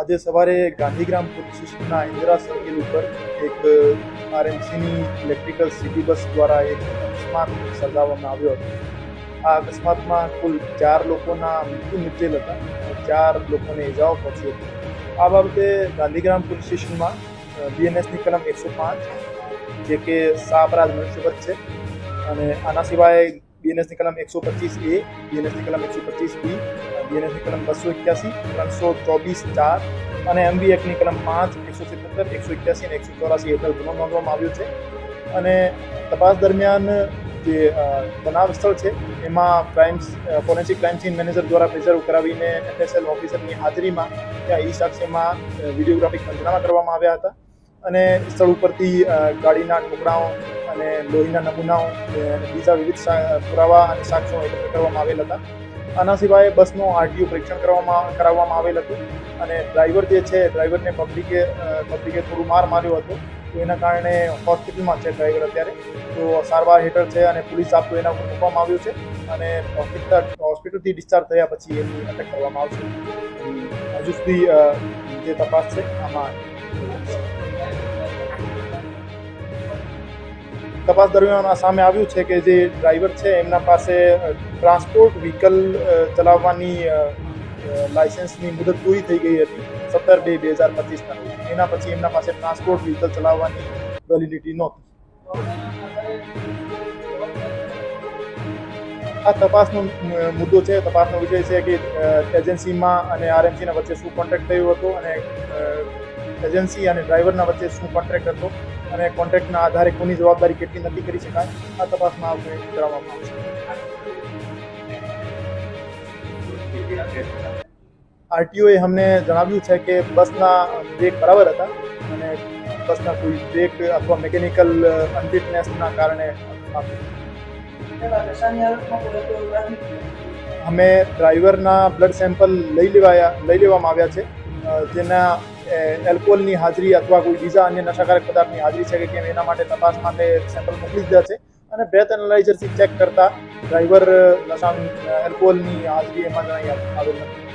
આજે સવારે ગાંધીગ્રામ પોલીસ સ્ટેશનના ઇન્દિરા સર્કલ ઉપર એક આરએમસીની ઇલેક્ટ્રિકલ સિટી બસ દ્વારા એક અકસ્માત સર્જાવવામાં આવ્યો હતો. આ અકસ્માતમાં કુલ ચાર લોકોના મૃત્યુ નિપજેલ હતા ચાર લોકોને ઇજાઓ પહોંચી હતી. આ બાબતે ગાંધીગ્રામ પોલીસ સ્ટેશનમાં બીએનએસની કલમ એકસો પાંચ, જે કે સાપરાધ મનુષ્યવધ છે, અને આના સિવાય બીએનએસની કલમ એકસો પચીસ એ બીએનએસની કલમ એકસો પચીસ બી બીએનએસની કલમ બસો એક્યાસી ત્રણસો ચોવીસ ચાર અને એમબી એક્ટની કલમ પાંચ, એકસો સિત્તોતેર, એકસો એક્યાસી અને એકસો ચોરાસી હેઠળ ગુનો નોંધવામાં આવ્યો છે. અને તપાસ દરમિયાન જે બનાવ સ્થળ છે, એમાં crime forensic crime scene manager દ્વારા પ્રિઝર્વ કરાવીને એફએસએલ ઓફિસરની હાજરીમાં ત્યાં ઈ સાક્ષીમાં વિડીયોગ્રાફિક પંચનામા કરવામાં આવ્યા હતા. અને સ્થળ ઉપરથી ગાડીના ટુકડાઓ અને લોહીના નમૂનાઓ અને બીજા વિવિધ પુરાવા અને સાક્ષ્યો એકત્ર કરવામાં આવેલ હતા. આના સિવાય બસનું આરટીયુ પરીક્ષણ કરવામાં, કરાવવામાં આવેલ હતું અને ડ્રાઈવર જે છે, ડ્રાઈવરને પબ્લિકે પબ્લિકે થોડું માર માર્યો હતો. તો એના કારણે હોસ્પિટલમાં છે ડ્રાઈવર અત્યારે. તો સારવાર હેઠળ છે અને પોલીસ આપતો એના ઉપર મૂકવામાં આવ્યો છે અને હોસ્પિટલ, હોસ્પિટલથી ડિસ્ચાર્જ થયા પછી એની અટક કરવામાં આવશે. હજુ સુધી જે તપાસ છે, આમાં તપાસ દરમિયાન આ સામે આવ્યું છે કે જે ડ્રાઈવર છે, એમના પાસે ટ્રાન્સપોર્ટ વ્હીકલ ચલાવવાની લાયસન્સની મુદત પૂરી થઈ ગઈ હતી સત્તર બે બે હજાર પચીસના એના પછી એમના પાસે ટ્રાન્સપોર્ટ વ્હીકલ ચલાવવાની વેલિડિટી નહોતી. આ તપાસનો મુદ્દો છે, તપાસનો વિષય છે કે એજન્સીમાં અને આરએમસીના વચ્ચે શું કોન્ટ્રાક્ટ થયો હતો અને એજન્સી અને ડ્રાઈવરના વચ્ચે શું કોન્ટ્રાક્ટ હતો? અને કોન્ટ્રાક્ટના આધારે કોની જવાબદારી કેટલી નક્કી કરી શકાય, આ તપાસમાં આવશે, કરાવવામાં આવશે. આરટીઓએ અમને જણાવ્યું છે કે બસના બ્રેક બરાબર હતા અને બસના કોઈ બ્રેક અથવા મિકેનિકલ અનફિટનેસના કારણે અમે ડ્રાઈવરના બ્લડ સેમ્પલ લઈ લેવાયા, લઈ લેવામાં આવ્યા છે. જેના એલ્કોહોલની હાજરી અથવા કોઈ બીજા અન્ય નશાકારક પદાર્થની હાજરી છે કે કેમ, એના માટે તપાસ માટે સેમ્પલ મોકલી દીધા છે. અને બ્રેથ એનાલાઇઝરથી ચેક કરતા ડ્રાઈવર નશા એલ્કોહોલની હાજરી એમાં જણાઈ આવેલ નથી.